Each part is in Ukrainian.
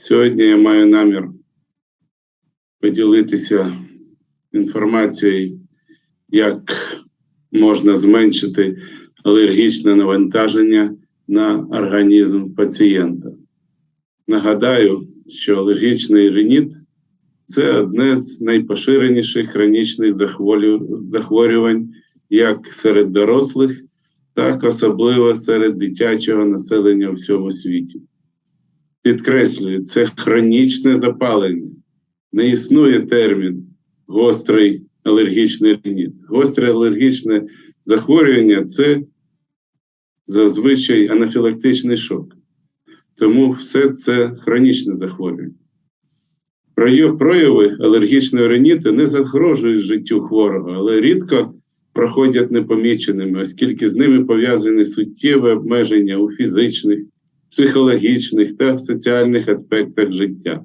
Сьогодні я маю намір поділитися інформацією, як можна зменшити алергічне навантаження на організм пацієнта. Нагадаю, що алергічний реніт це одне з найпоширеніших хронічних захворювань як серед дорослих, так особливо серед дитячого населення у всьому світі. Підкреслюю, це хронічне запалення. Не існує термін гострий алергічний реніт. Гостре алергічне захворювання це зазвичай анафілактичний шок. Тому все це хронічне захворювання. Прояви алергічного риніту не загрожують життю хворого, але рідко проходять непоміченими, оскільки з ними пов'язані суттєві обмеження у фізичних, психологічних та соціальних аспектах життя.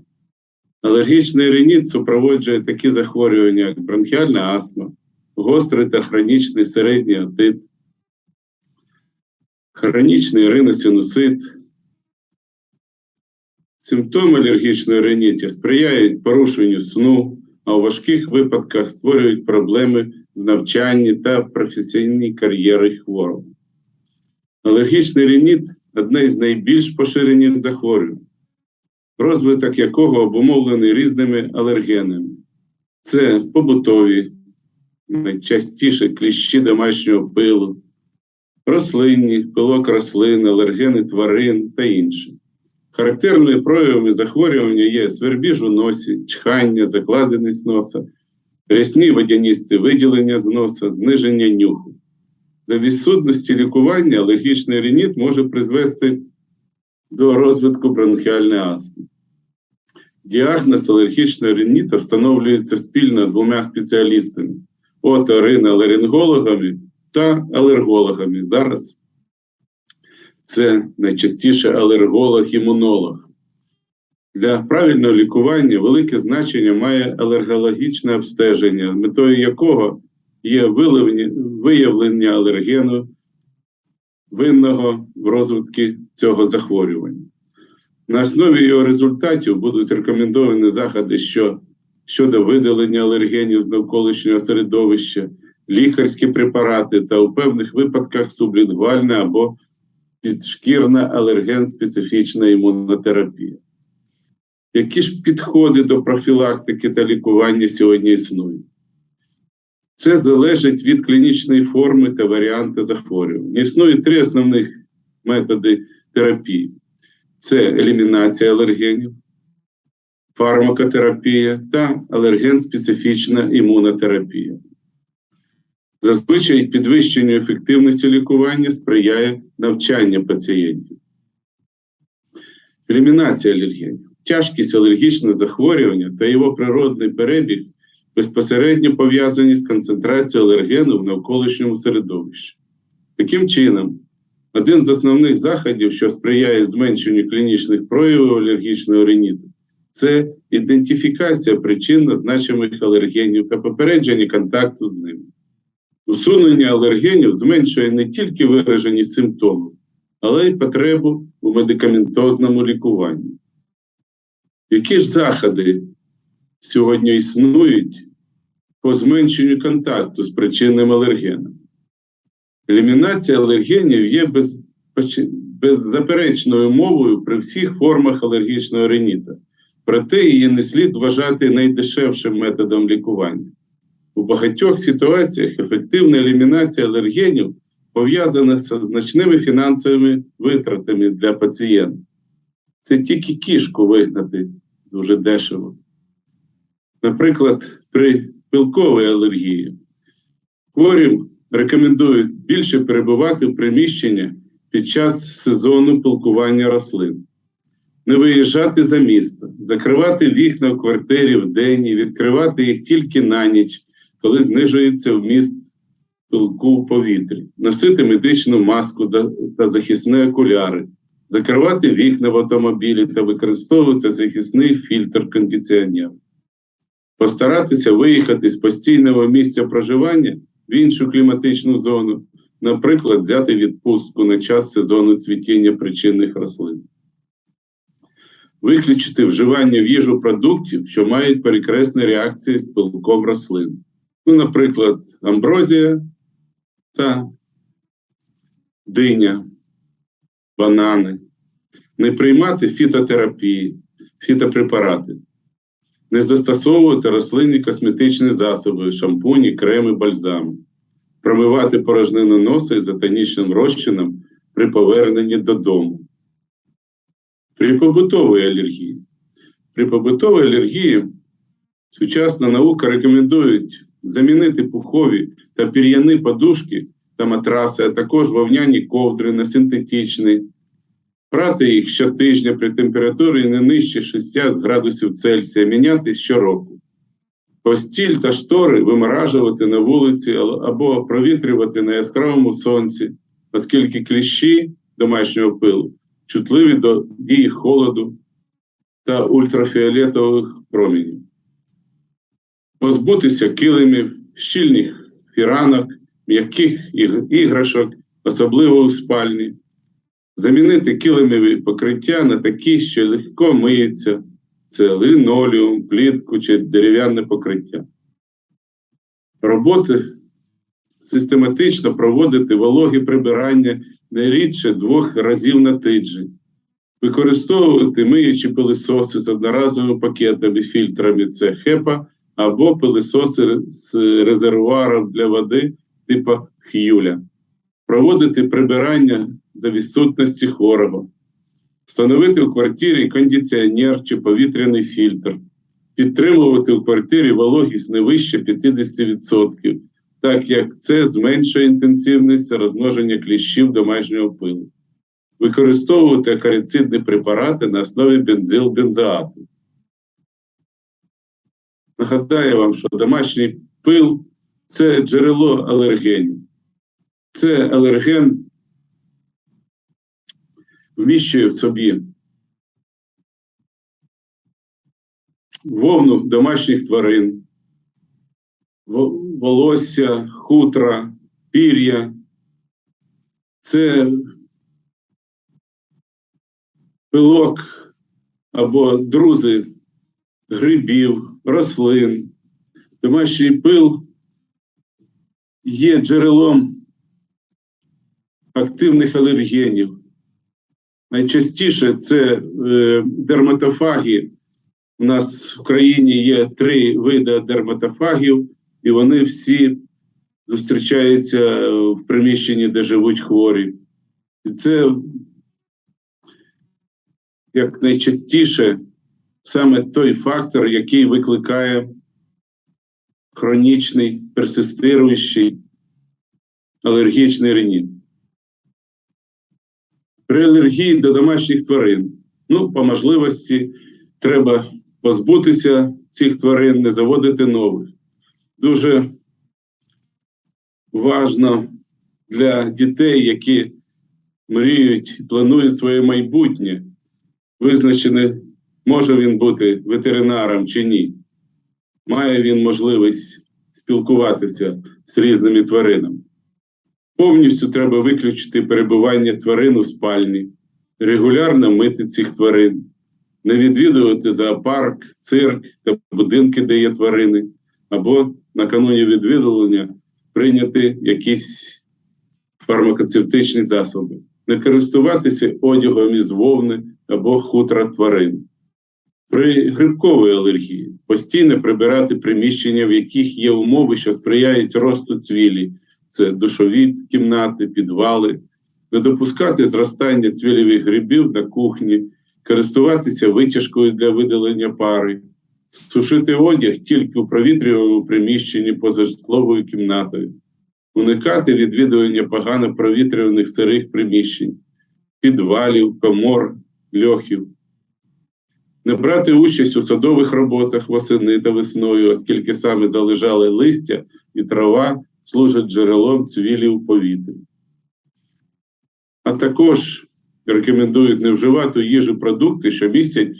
Алергічний реніт супроводжує такі захворювання, як бронхіальна астма, гострий та хронічний середній отит, хронічний риносинусит. Симптоми алергічної реніті сприяють порушенню сну, а у важких випадках створюють проблеми в навчанні та професійній кар'єрі хворого. Алергічний реніт одне з найбільш поширених захворювань, розвиток якого обумовлений різними алергенами. Це побутові, найчастіше кліщі домашнього пилу, рослинні, пилок рослин, алергени тварин та інше. Характерними проявами захворювання є свербіж у носі, чхання, закладеність носа, рясні водяністі виділення з носа, зниження нюху. За відсутності лікування алергічний реніт може призвести до розвитку бронхіальної астми. Діагноз алергічного реніта встановлюється спільно двома спеціалістами оториноларингологами та алергологами. Зараз це найчастіше алерголог-імунолог. Для правильного лікування велике значення має алергологічне обстеження, метою якого є виявлення, алергену, винного в розвитку цього захворювання. На основі його результатів будуть рекомендовані заходи що, щодо видалення алергенів з навколишнього середовища, лікарські препарати та у певних випадках сублінгвальна або підшкірна алерген-специфічна імунотерапія. Які ж підходи до профілактики та лікування сьогодні існують? Це залежить від клінічної форми та варіанту захворювання. Існує три основних методи терапії: це елімінація алергенів, фармакотерапія та алерген-специфічна імунотерапія. Зазвичай підвищенню ефективності лікування сприяє навчання пацієнтів. Елімінація алергенів. Тяжкість алергічного захворювання та його природний перебіг безпосередньо пов'язані з концентрацією алергену в навколишньому середовищі. Таким чином, один з основних заходів, що сприяє зменшенню клінічних проявів алергічного риніту, це ідентифікація причинно значимих алергенів та попередження контакту з ними. Усунення алергенів зменшує не тільки виражені симптоми, але й потребу у медикаментозному лікуванні. Які ж заходи сьогодні існують по зменшенню контакту з причинним алергеном? Елімінація алергенів є без, беззаперечною мовою при всіх формах алергічного реніта, проте її не слід вважати найдешевшим методом лікування. У багатьох ситуаціях ефективна елімінація алергенів пов'язана з значними фінансовими витратами для пацієнта. Це тільки кішку вигнати дуже дешево. Наприклад, при пилковій алергії. Хворім рекомендують більше перебувати в приміщенні під час сезону пилкування рослин, не виїжджати за місто, закривати вікна в квартирі в день і відкривати їх тільки на ніч коли знижується вміст пилку в повітрі, носити медичну маску та захисні окуляри, закривати вікна в автомобілі та використовувати захисний фільтр кондиціонер, постаратися виїхати з постійного місця проживання в іншу кліматичну зону, наприклад, взяти відпустку на час сезону цвітіння причинних рослин. виключити вживання в їжу продуктів, що мають перекресні реакції з пилком рослин. Ну, наприклад, амброзія та диня, банани, не приймати фітотерапії, фітопрепарати, не застосовувати рослинні косметичні засоби, шампуні, креми, бальзами, промивати порожнину носа ізотонічним розчином при поверненні додому. При побутовій алергії. При побутовій алергії сучасна наука рекомендують замінити пухові та пір'яні подушки та матраси, а також вовняні ковдри на синтетичні, прати їх щотижня при температурі не нижче 60 градусів Цельсія, міняти щороку. Постіль та штори виморажувати на вулиці або провітрювати на яскравому сонці, оскільки кліщі домашнього пилу чутливі до дії холоду та ультрафіолетових промінів. Позбутися килимів, щільних фіранок, м'яких іграшок, особливо у спальні, замінити килимові покриття на такі, що легко миються, це линолеум, плітку чи дерев'яне покриття. Роботи систематично проводити вологі прибирання не рідше двох разів на тиждень, використовувати миючі пилисоси з одноразовими пакетами, фільтрами це хепа або пилисоси з резервуаром для води типу х'юля, проводити прибирання за відсутності хворого, встановити у квартирі кондиціонер чи повітряний фільтр, підтримувати у квартирі вологість не вище 50% так як це зменшує інтенсивність розмноження кліщів домашнього пилу. Використовувати акарицидні препарати на основі бензил-бензоату. Нагадаю вам, що домашній пил це джерело алергенів. Це алерген вміщує в собі вовну домашніх тварин, волосся, хутра, пір'я. Це пилок або друзи грибів, рослин. Домашній пил є джерелом активних алергенів. Найчастіше це е, дерматофаги. У нас в країні є три види дерматофагів і вони всі зустрічаються в приміщенні, де живуть хворі. І це як найчастіше саме той фактор, який викликає хронічний персистируючий алергічний реніт. При алергії до домашніх тварин, ну, по можливості, треба позбутися цих тварин, не заводити нових дуже важно для дітей, які мріють, планують своє майбутнє, визначене, може він бути ветеринаром чи ні. Має він можливість спілкуватися з різними тваринами. Повністю треба виключити перебування тварин у спальні, регулярно мити цих тварин, не відвідувати зоопарк, цирк та будинки, де є тварини, або накануні відвідування прийняти якісь фармакоцевтичні засоби, не користуватися одягом із вовни або хутра тварин. При грибковій алергії постійно прибирати приміщення, в яких є умови, що сприяють росту цвілі, це душові кімнати, підвали, не допускати зростання цвілєвих грибів на кухні, користуватися витяжкою для видалення пари сушити одяг тільки у провітрюваному приміщенні поза житловою кімнатою, уникати відвідування погано провітрюваних сирих приміщень, підвалів, комор, льохів, не брати участь у садових роботах восени та весною, оскільки саме залежали листя і трава служать джерелом цвілі у повітрі. А також рекомендують не вживати їжу продукти, що містять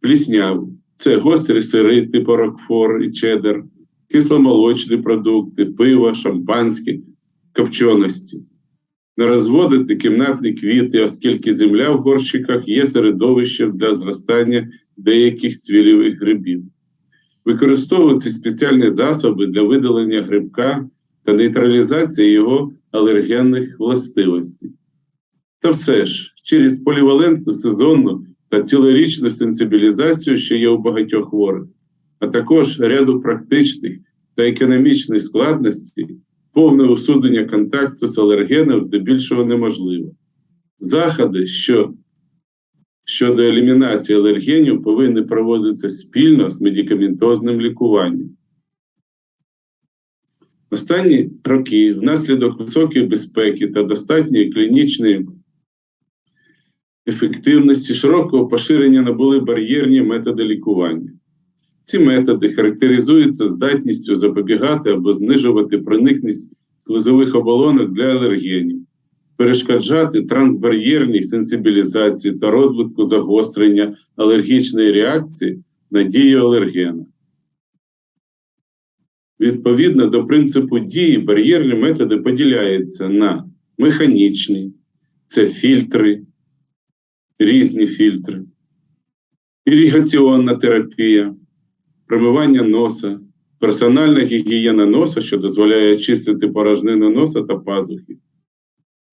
плісняву. Це гострі сири, типу рокфор і чеддер, кисломолочні продукти, пиво, шампанське, копченості. не розводити кімнатні квіти, оскільки земля в горщиках є середовищем для зростання деяких цвілівих грибів, використовувати спеціальні засоби для видалення грибка та нейтралізації його алергенних властивостей. Та все ж, через полівалентну сезонну та цілорічну сенсибілізацію, що є у багатьох хворих, а також ряду практичних та економічних складностей, повне усунення контакту з алергеном здебільшого неможливо. Заходи, що щодо елімінації алергенів, повинні проводитися спільно з медикаментозним лікуванням. Останні роки, внаслідок високої безпеки та достатньої клінічної ефективності, широкого поширення набули бар'єрні методи лікування. Ці методи характеризуються здатністю запобігати або знижувати проникність слизових оболонок для алергенів, перешкоджати трансбар'єрній сенсибілізації та розвитку загострення алергічної реакції на дію алергена. Відповідно до принципу дії, бар'єрні методи поділяються на механічні, це фільтри, різні фільтри, іригаційна терапія, промивання носа, персональна гігієна носа, що дозволяє очистити порожнину носа та пазухи.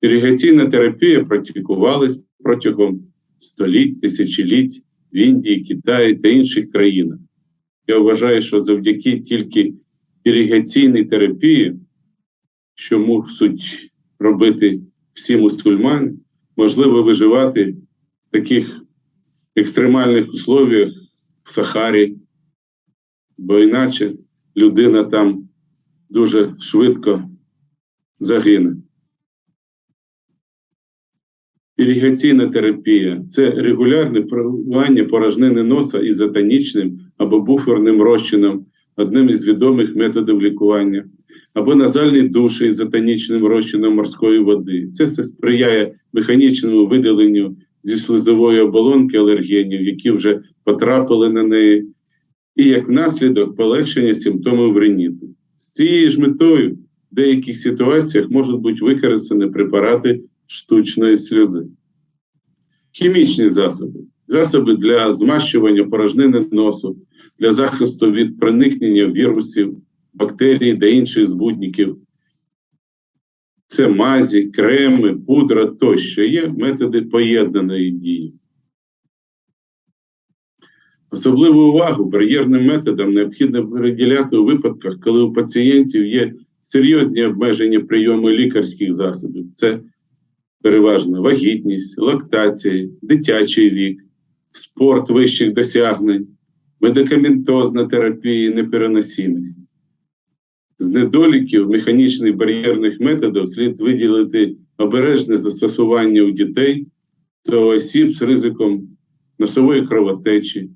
Іригаційна терапія практикувалась протягом століть, тисячоліть в Індії, Китаї та інших країнах. Я вважаю, що завдяки тільки іригаційній терапії, що мусять робити всі мусульмани, можливо виживати в таких екстремальних условіях в Сахарі, бо іначе людина там дуже швидко загине. Іригаційна терапія це регулярне проливання порожнини носа ізотонічним або буферним розчином, одним із відомих методів лікування, або назальні душі ізотонічним розчином морської води. Це сприяє механічному видаленню зі слизової оболонки алергенів, які вже потрапили на неї, і як наслідок полегшення симптомів риніту. З цією ж метою в деяких ситуаціях можуть бути використані препарати штучної сльози. Хімічні засоби. Засоби для змащування порожнини носу, для захисту від проникнення вірусів, бактерій та інших збудників. Це мазі, креми, пудра тощо є методи поєднаної дії. Особливу увагу бар'єрним методам необхідно приділяти у випадках, коли у пацієнтів є серйозні обмеження прийому лікарських засобів. Це переважно вагітність, лактація, дитячий вік, спорт вищих досягнень, медикаментозна терапія, непереносимість. З недоліків механічних бар'єрних методів слід виділити обережне застосування у дітей та осіб з ризиком носової кровотечі,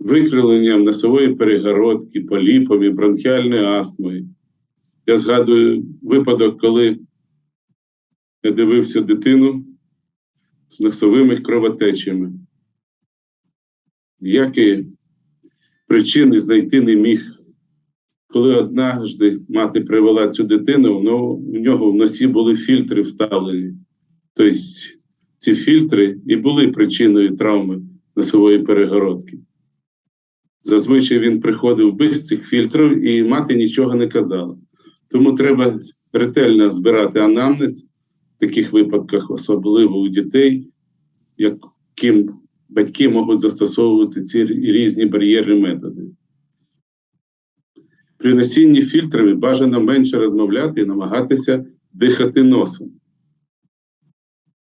викриленням носової перегородки, поліпами, бронхіальною астмою. Я згадую випадок, коли я дивився дитину з носовими кровотечами. Ніякі причини знайти не міг. Коли однажды мати привела цю дитину, ну, у нього в носі були фільтри вставлені. Тобто ці фільтри і були причиною травми носової перегородки. Зазвичай він приходив без цих фільтрів і мати нічого не казала. Тому треба ретельно збирати анамнез в таких випадках, особливо у дітей, яким батьки можуть застосовувати ці різні бар'єрні методи. При носінні фільтрами бажано менше розмовляти і намагатися дихати носом.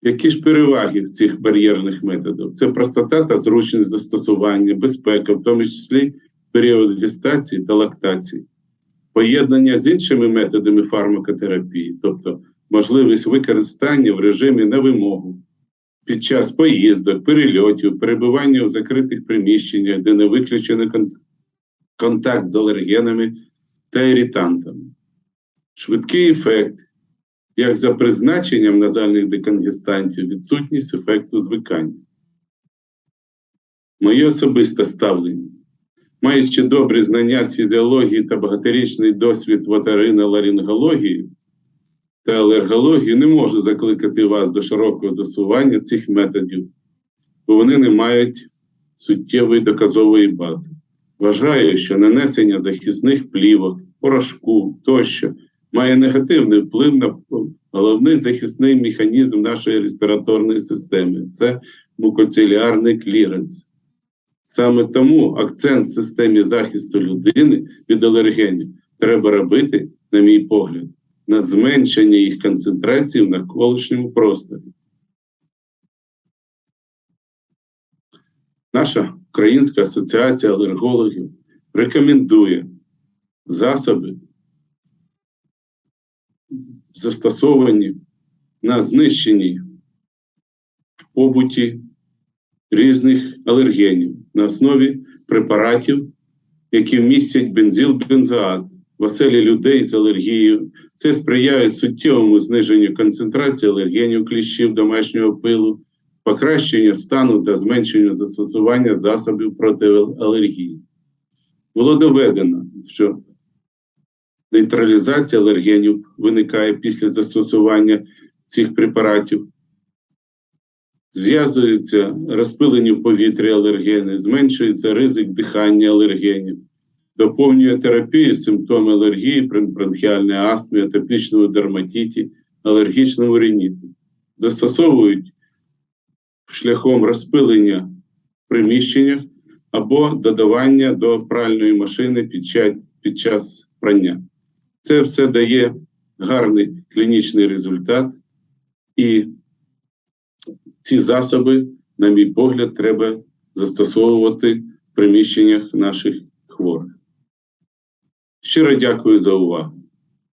Які ж переваги в цих бар'єрних методів? Це простота та зручність застосування, безпека, в тому числі період гестації та лактації, поєднання з іншими методами фармакотерапії, тобто можливість використання в режимі на вимогу під час поїздок, перельотів, перебування у закритих приміщеннях, де не виключено контакт з алергенами та іритантами, швидкий ефект як за призначенням назальних деконгестантів, відсутність ефекту звикання. Моє особисте ставлення, маючи добрі знання з фізіології та багаторічний досвід в оториноларингології, та алергології не можу закликати вас до широкого застосування цих методів, бо вони не мають суттєвої доказової бази. Вважаю, що нанесення захисних плівок, порошку тощо має негативний вплив на головний захисний механізм нашої респіраторної системи це мукоцеліарний кліренс. Саме тому акцент в системі захисту людини від алергенів треба робити, на мій погляд, на зменшення їх концентрації в навколишньому просторі. Наша Українська асоціація алергологів рекомендує засоби, застосовані на знищенні в побуті різних алергенів на основі препаратів, які містять бензил-бензоат в оселі людей з алергією. Це сприяє суттєвому зниженню концентрації алергенів кліщів домашнього пилу, покращенню стану та зменшенню застосування засобів проти алергії. Було доведено, що нейтралізація алергенів виникає після застосування цих препаратів. Зв'язуються розпилені в повітрі алергени, зменшується ризик дихання алергенів, доповнює терапію симптоми алергії при бронхіальній астмі, атопічному дерматиті, алергічному риніту. Застосовують шляхом розпилення в приміщеннях або додавання до пральної машини під час, під час прання. Це все дає гарний клінічний результат, і ці засоби, на мій погляд, треба застосовувати в приміщеннях наших хворих. Щиро дякую за увагу.